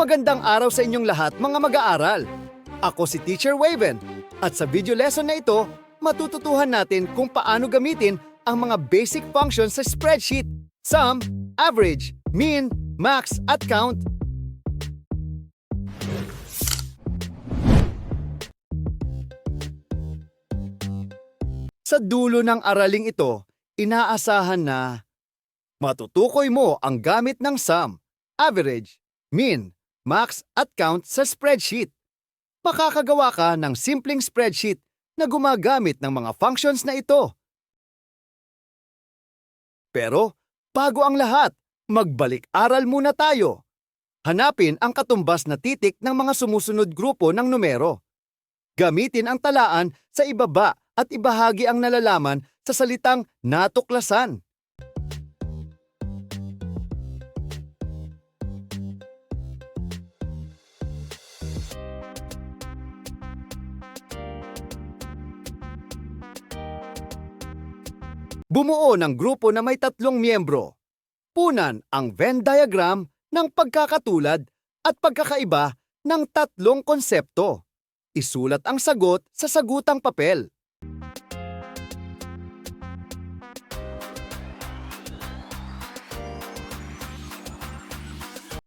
Magandang araw sa inyong lahat mga mag-aaral. Ako si Teacher Waven at sa video lesson na ito, matututuhan natin kung paano gamitin ang mga basic functions sa spreadsheet. Sum, average, mean, max at count. Sa dulo ng araling ito, inaasahan na matutukoy mo ang gamit ng sum, average, mean, max at count sa spreadsheet. Makakagawa ka ng simpleng spreadsheet na gumagamit ng mga functions na ito. Pero, bago ang lahat, magbalik-aral muna tayo. Hanapin ang katumbas na titik ng mga sumusunod grupo ng numero. Gamitin ang talaan sa ibaba at ibahagi ang nalalaman sa salitang natuklasan. Bumuo ng grupo na may tatlong miyembro. Punan ang Venn diagram ng pagkakatulad at pagkakaiba ng tatlong konsepto. Isulat ang sagot sa sagutang papel.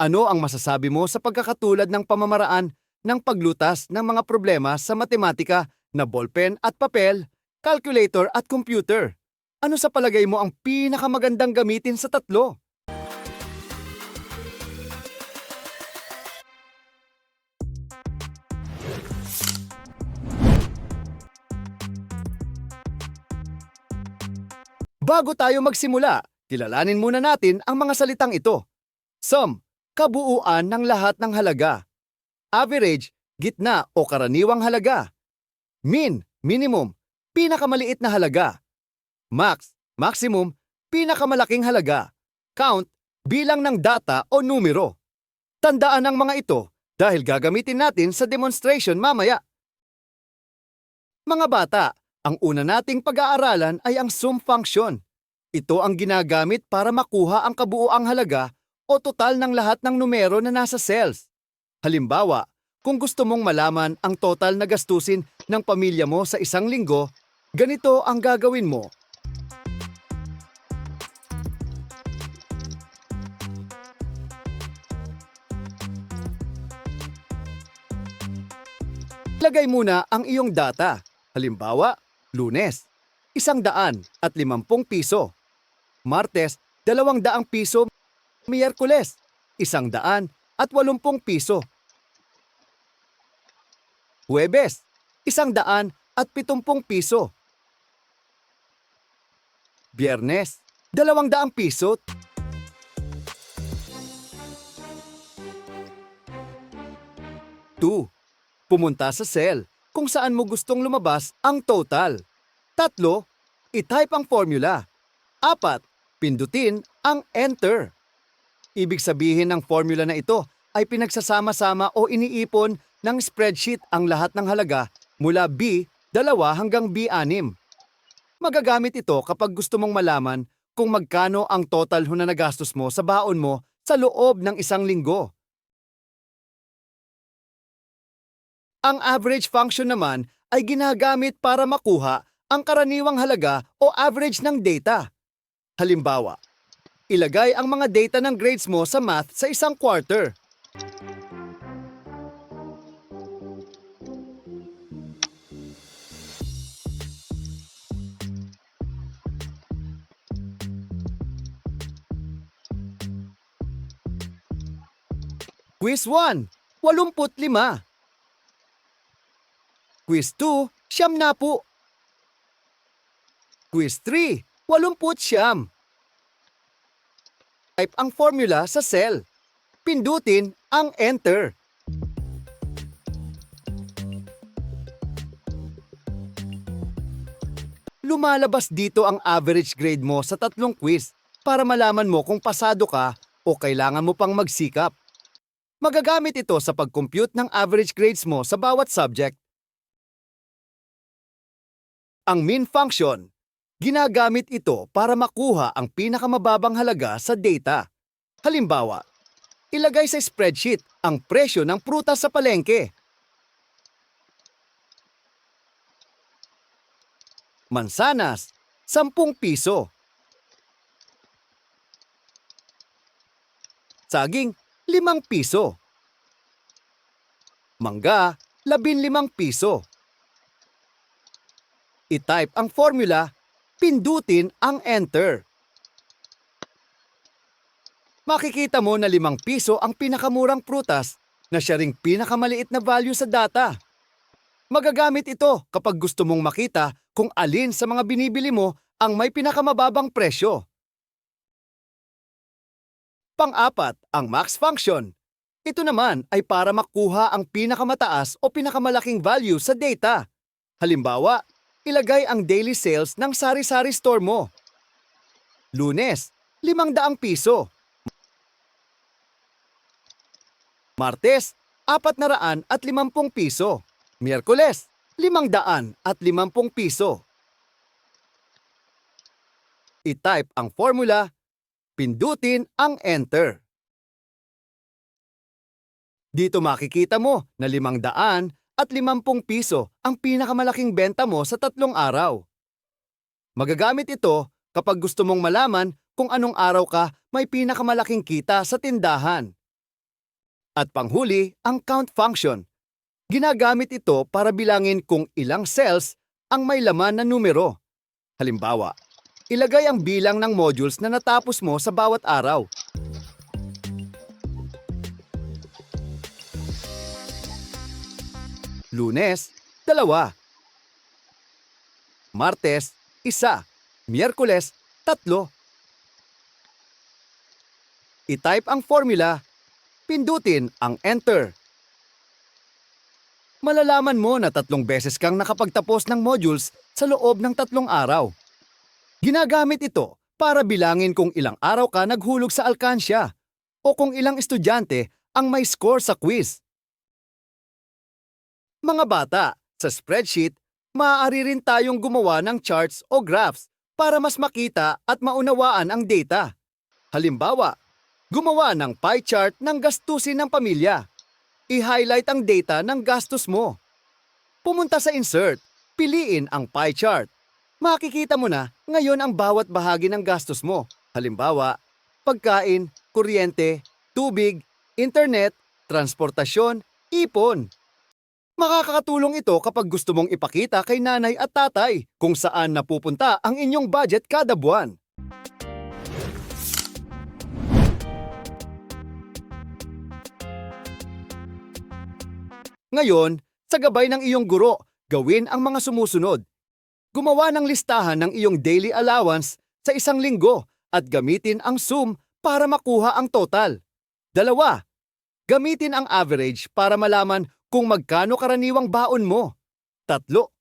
Ano ang masasabi mo sa pagkakatulad ng pamamaraan ng paglutas ng mga problema sa matematika na ballpen at papel, calculator at computer? Ano sa palagay mo ang pinakamagandang gamitin sa tatlo? Bago tayo magsimula, kilalanin muna natin ang mga salitang ito. Sum, kabuuan ng lahat ng halaga. Average, gitna o karaniwang halaga. Mean, minimum, pinakamaliit na halaga. Max, maximum, pinakamalaking halaga. Count, bilang ng data o numero. Tandaan ang mga ito dahil gagamitin natin sa demonstration mamaya. Mga bata, ang una nating pag-aaralan ay ang sum function. Ito ang ginagamit para makuha ang kabuuang halaga o total ng lahat ng numero na nasa cells. Halimbawa, kung gusto mong malaman ang total na gastusin ng pamilya mo sa isang linggo, ganito ang gagawin mo. Lagay muna ang iyong data. Halimbawa, lunes, isang daan at limampung piso. Martes, dalawang daang piso. Miyerkules, isang daan at walumpung piso. Huwebes, isang daan at pitumpung piso. Biyernes, dalawang daang piso. Two, pumunta sa cell kung saan mo gustong lumabas ang total. Tatlo, i-type ang formula. Apat, pindutin ang enter. Ibig sabihin ng formula na ito ay pinagsasama-sama o iniipon ng spreadsheet ang lahat ng halaga mula B2 hanggang B6. Magagamit ito kapag gusto mong malaman kung magkano ang total na nagastos mo sa baon mo sa loob ng isang linggo. Ang average function naman ay ginagamit para makuha ang karaniwang halaga o average ng data. Halimbawa, ilagay ang mga data ng grades mo sa math sa isang quarter. Quiz 1, 85. Quiz 2, siyam na po. Quiz 3, 80 siyam. Type ang formula sa cell. Pindutin ang enter. Lumalabas dito ang average grade mo sa tatlong quiz para malaman mo kung pasado ka o kailangan mo pang magsikap. Magagamit ito sa pag-compute ng average grades mo sa bawat subject. Ang mean function, ginagamit ito para makuha ang pinakamababang halaga sa data. Halimbawa, ilagay sa spreadsheet ang presyo ng prutas sa palengke. Mansanas, 10 piso. Saging, 5 piso. Mangga, 15 piso. I-type ang formula, pindutin ang enter. Makikita mo na 5 piso ang pinakamurang prutas na siya ring pinakamaliit na value sa data. Magagamit ito kapag gusto mong makita kung alin sa mga binibili mo ang may pinakamababang presyo. Pang-apat, ang max function. Ito naman ay para makuha ang pinakamataas o pinakamalaking value sa data. Halimbawa, ilagay ang daily sales ng sari-sari store mo. Lunes, 500 piso. Martes, 450 piso. Miyerkules, 500 at 50 piso. I-type ang formula, pindutin ang enter. Dito makikita mo na 500 at 50 piso ang pinakamalaking benta mo sa tatlong araw. Magagamit ito kapag gusto mong malaman kung anong araw ka may pinakamalaking kita sa tindahan. At panghuli, ang count function. Ginagamit ito para bilangin kung ilang cells ang may laman na numero. Halimbawa, ilagay ang bilang ng modules na natapos mo sa bawat araw. Lunes, dalawa. Martes, isa. Miyerkules, tatlo. I-type ang formula, pindutin ang enter. Malalaman mo na tatlong beses kang nakapagtapos ng modules sa loob ng tatlong araw. Ginagamit ito para bilangin kung ilang araw ka naghulog sa alkansya o kung ilang estudyante ang may score sa quiz. Mga bata, sa spreadsheet, maaari rin tayong gumawa ng charts o graphs para mas makita at maunawaan ang data. Halimbawa, gumawa ng pie chart ng gastusin ng pamilya. I-highlight ang data ng gastos mo. Pumunta sa insert, piliin ang pie chart. Makikita mo na ngayon ang bawat bahagi ng gastos mo. Halimbawa, pagkain, kuryente, tubig, internet, transportasyon, ipon. Makakatulong ito kapag gusto mong ipakita kay nanay at tatay kung saan napupunta ang inyong budget kada buwan. Ngayon, sa gabay ng iyong guro, gawin ang mga sumusunod. Gumawa ng listahan ng iyong daily allowance sa isang linggo at gamitin ang sum para makuha ang total. Dalawa, gamitin ang average para malaman kung magkano karaniwang baon mo. Tatlo,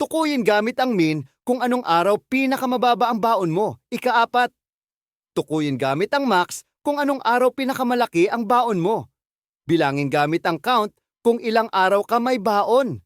tukuyin gamit ang mean kung anong araw pinakamababa ang baon mo. Ikaapat, tukuyin gamit ang max kung anong araw pinakamalaki ang baon mo. Bilangin gamit ang count kung ilang araw ka may baon.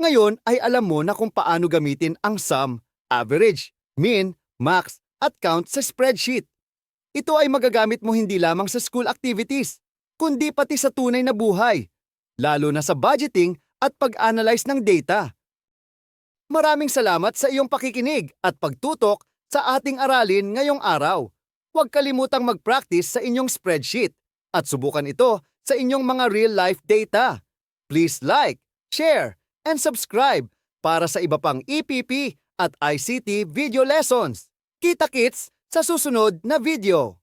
Ngayon ay alam mo na kung paano gamitin ang sum, average, mean, max, at count sa spreadsheet. Ito ay magagamit mo hindi lamang sa school activities, kundi pati sa tunay na buhay, lalo na sa budgeting at pag-analyze ng data. Maraming salamat sa iyong pakikinig at pagtutok sa ating aralin ngayong araw. Huwag kalimutang mag-practice sa inyong spreadsheet at subukan ito sa inyong mga real-life data. Please like, share, and subscribe para sa iba pang EPP at ICT video lessons. Kita-kits sa susunod na video.